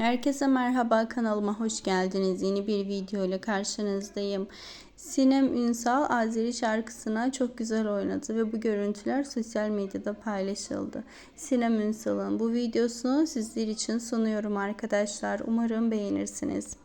Herkese merhaba kanalıma hoş geldiniz. Yeni bir video ile karşınızdayım. Sinem Ünsal Azeri şarkısına çok güzel oynadı ve bu görüntüler sosyal medyada paylaşıldı. Sinem Ünsal'ın bu videosunu sizler için sunuyorum arkadaşlar. Umarım beğenirsiniz.